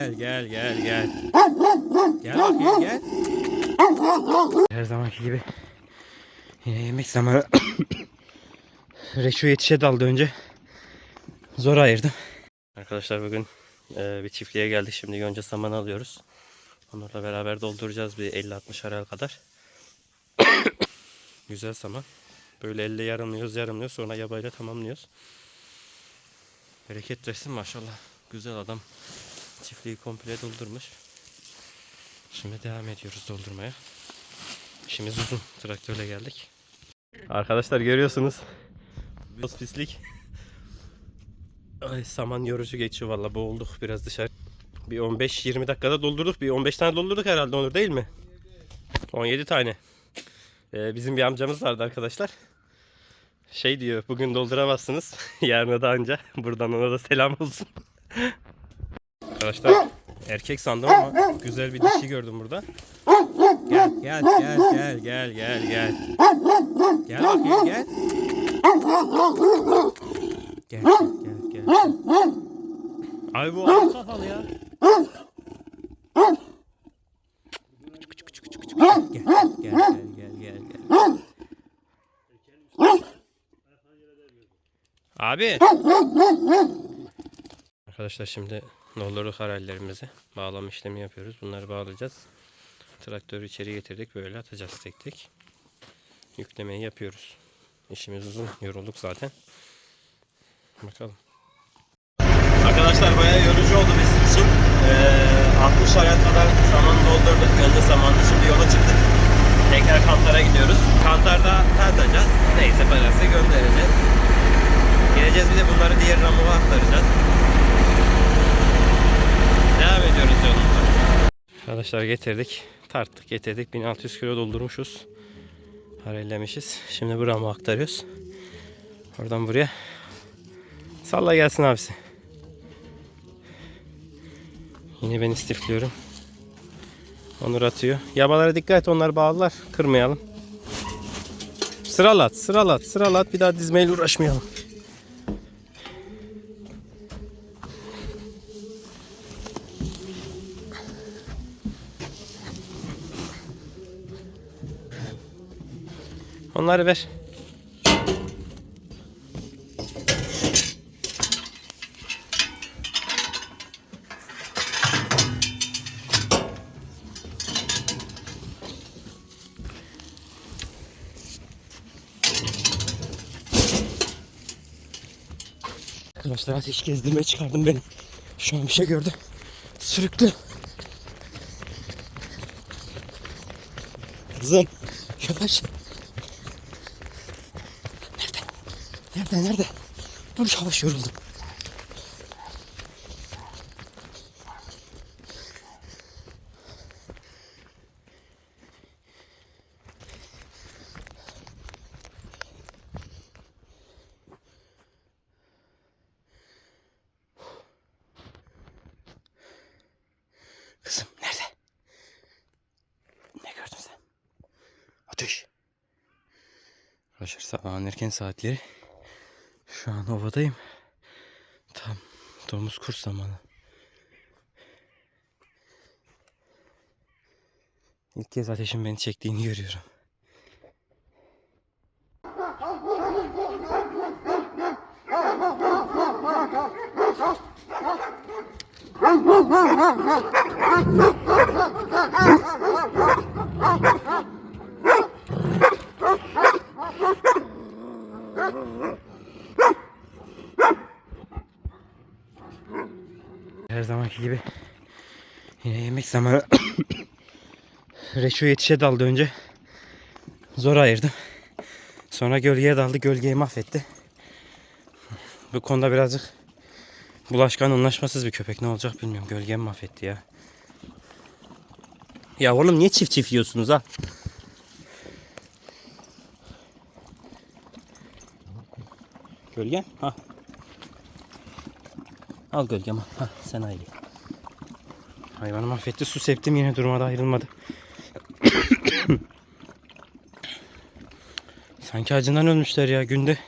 Gel gel gel gel. Gel bakayım gel. Her zamanki gibi yine yemek zamanı. Reço yetişe daldı önce. Zor ayırdım. Arkadaşlar bugün e, bir çiftliğe geldik. Şimdi yonca saman alıyoruz. Onlarla beraber dolduracağız bir 50-60 aral kadar. Güzel saman. Böyle elle yarımlıyoruz yarımlıyoruz sonra yabayla tamamlıyoruz. Bereket versin maşallah. Güzel adam. Çiftliği komple doldurmuş. Şimdi devam ediyoruz doldurmaya. İşimiz uzun. Traktörle geldik. Arkadaşlar görüyorsunuz. Biraz pislik. Ay saman yorucu geçiyor valla boğulduk biraz dışarı. Bir 15-20 dakikada doldurduk. Bir 15 tane doldurduk herhalde Onur değil mi? 17 tane. Ee, bizim bir amcamız vardı arkadaşlar. Şey diyor bugün dolduramazsınız. Yarına da anca. Buradan ona da selam olsun. Arkadaşlar erkek sandım ama güzel bir dişi gördüm burada. Gel gel gel gel gel gel gel. Gel bakayım gel. Gel gel gel. Ay bu ağır kafalı ya. Gel gel gel gel gel gel. Abi. Arkadaşlar şimdi doldurduk harallerimizi. Bağlama işlemi yapıyoruz. Bunları bağlayacağız. Traktörü içeri getirdik. Böyle atacağız tek tek. Yüklemeyi yapıyoruz. İşimiz uzun. Yorulduk zaten. Bakalım. Arkadaşlar bayağı yorucu oldu bizim için. Ee, 60 ayak kadar zaman doldurduk. Önce zamanlı şimdi yola çıktık. Tekrar kantara gidiyoruz. Kantarda tartacağız. Neyse parası göndereceğiz. Geleceğiz bir de bunları diğer ramuğa aktaracağız. Devam ediyoruz yolumuza. Arkadaşlar getirdik. Tarttık getirdik. 1600 kilo doldurmuşuz. Harellemişiz. Şimdi bu ramuğa aktarıyoruz. Oradan buraya. Salla gelsin abisi. Yine ben istifliyorum. Onur atıyor. Yabalara dikkat onlar bağlılar. Kırmayalım. Sıralat, sıralat, sıralat. Bir daha dizmeyle uğraşmayalım. Onları ver. Arkadaşlar ateş gezdirmeye çıkardım benim. Şu an bir şey gördüm. Sürüklü. Kızım yavaş. Nerede nerede? Dur yavaş yoruldum. Kızım nerede? Ne gördün sen? Ateş. Arkadaşlar erken saatleri. Şu an ovadayım. Tam domuz kurs zamanı. İlk kez ateşin beni çektiğini görüyorum. Her zamanki gibi yine yemek zamanı. Reço yetişe daldı önce. Zor ayırdım. Sonra gölgeye daldı. Gölgeyi mahvetti. Bu konuda birazcık bulaşkan anlaşmasız bir köpek. Ne olacak bilmiyorum. Gölgemi mahvetti ya. Ya oğlum niye çift çift yiyorsunuz ha? Gölge? Ha. Al gölgem al. Ha, sen ayrı. Hayvanı mahvetti. Su septim yine durmadı ayrılmadı. Sanki acından ölmüşler ya. Günde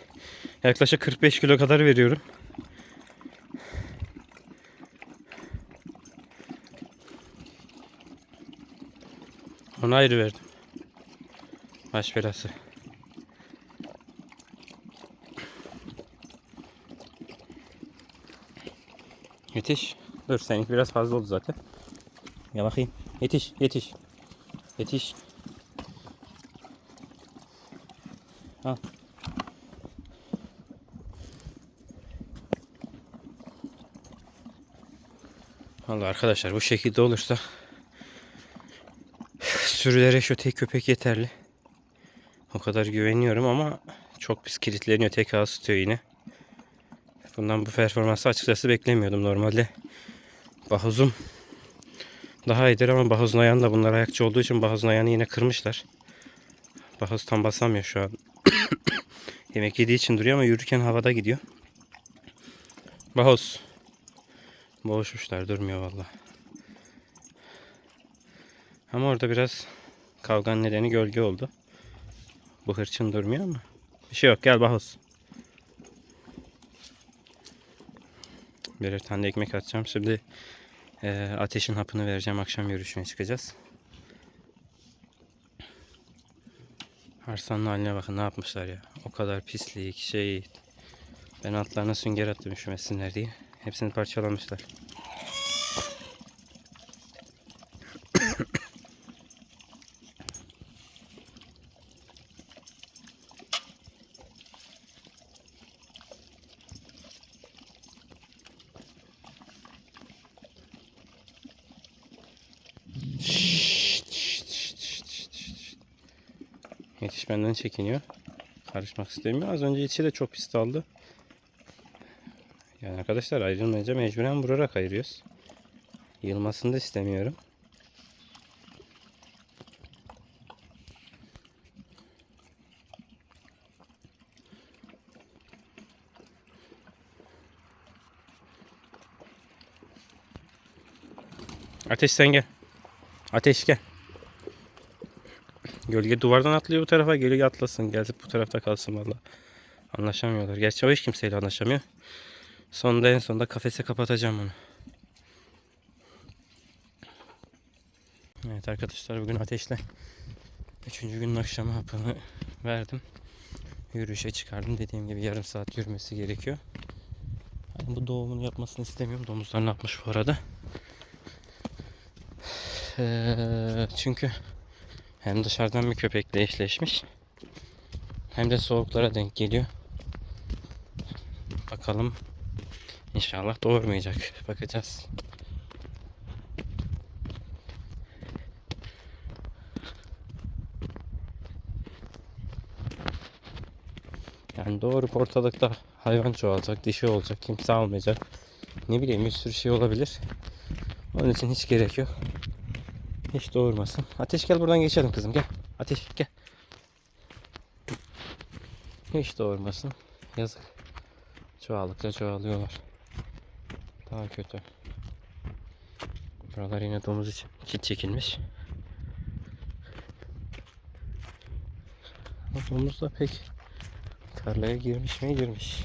yaklaşık 45 kilo kadar veriyorum. Ona ayrı verdim. Baş belası. Müthiş. Dur seninki biraz fazla oldu zaten. Ya bakayım. Yetiş, yetiş. Yetiş. Al. Vallahi arkadaşlar bu şekilde olursa sürülere şu tek köpek yeterli. O kadar güveniyorum ama çok pis kilitleniyor. Tek ağız tutuyor yine. Bundan bu performansı açıkçası beklemiyordum. Normalde Bahuz'um daha iyidir ama Bahuz'un ayağını da bunlar ayakçı olduğu için Bahuz'un ayağını yine kırmışlar. Bahuz tam basamıyor şu an. Yemek yediği için duruyor ama yürürken havada gidiyor. Bahuz. Boğuşmuşlar durmuyor valla. Ama orada biraz kavganın nedeni gölge oldu. Bu hırçın durmuyor ama. Bir şey yok gel Bahuz. Birer tane ekmek atacağım. Şimdi eee, ateşin hapını vereceğim. Akşam yürüyüşüne çıkacağız. Arslanın haline bakın ne yapmışlar ya. O kadar pislik şey. Ben altlarına sünger attım üşümesinler diye. Hepsini parçalamışlar. Yetiş benden çekiniyor. Karışmak istemiyor. Az önce yetişi de çok pis aldı. Yani arkadaşlar ayrılmayınca mecburen vurarak ayırıyoruz. Yılmasını da istemiyorum. Ateş sen gel. Ateş gel. Gölge duvardan atlıyor bu tarafa. Gölge atlasın. Gelip bu tarafta kalsın valla. Anlaşamıyorlar. Gerçi o hiç kimseyle anlaşamıyor. Sonunda en sonunda kafese kapatacağım onu. Evet arkadaşlar bugün ateşle Üçüncü günün akşamı hapını verdim. Yürüyüşe çıkardım. Dediğim gibi yarım saat yürümesi gerekiyor. Hani bu doğumunu yapmasını istemiyorum. Domuzlar ne yapmış bu arada? Ee, çünkü hem dışarıdan bir köpekle eşleşmiş. Hem de soğuklara denk geliyor. Bakalım. İnşallah doğurmayacak. Bakacağız. Yani doğurup ortalıkta hayvan çoğalacak, dişi olacak, kimse almayacak. Ne bileyim bir sürü şey olabilir. Onun için hiç gerek yok. Hiç doğurmasın. Ateş gel buradan geçelim kızım gel. Ateş gel. Hiç doğurmasın. Yazık. Çoğaldıkça çoğalıyorlar. Daha kötü. Buralar yine domuz için çit çekilmiş. Domuz da pek tarlaya girmiş mi girmiş.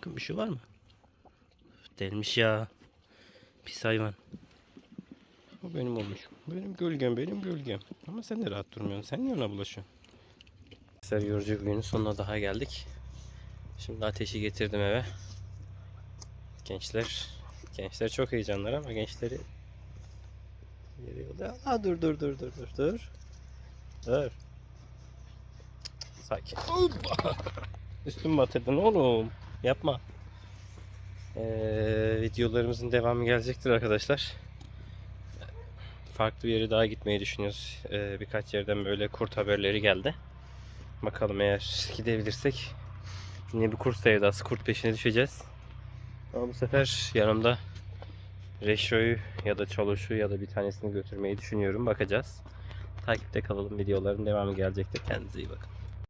Bakın bir şey var mı? Delmiş ya. Pis hayvan. O benim olmuş. Benim gölgem, benim gölgem. Ama sen de rahat durmuyorsun. Sen niye ona bulaşıyorsun? Arkadaşlar yorucu bir günün sonuna daha geldik. Şimdi ateşi getirdim eve. Gençler, gençler çok heyecanlar ama gençleri yeri yolda. Aa, dur dur dur dur dur dur. Dur. Sakin. Üstümü batırdın oğlum. Yapma. Ee, videolarımızın devamı gelecektir arkadaşlar. Farklı bir yere daha gitmeyi düşünüyoruz. Ee, birkaç yerden böyle kurt haberleri geldi. Bakalım eğer gidebilirsek yine bir kurt sevdası, kurt peşine düşeceğiz. Ama bu sefer yanımda Reşo'yu ya da Çoluş'u ya da bir tanesini götürmeyi düşünüyorum. Bakacağız. Takipte kalalım. Videoların devamı gelecektir. Kendinize iyi bakın.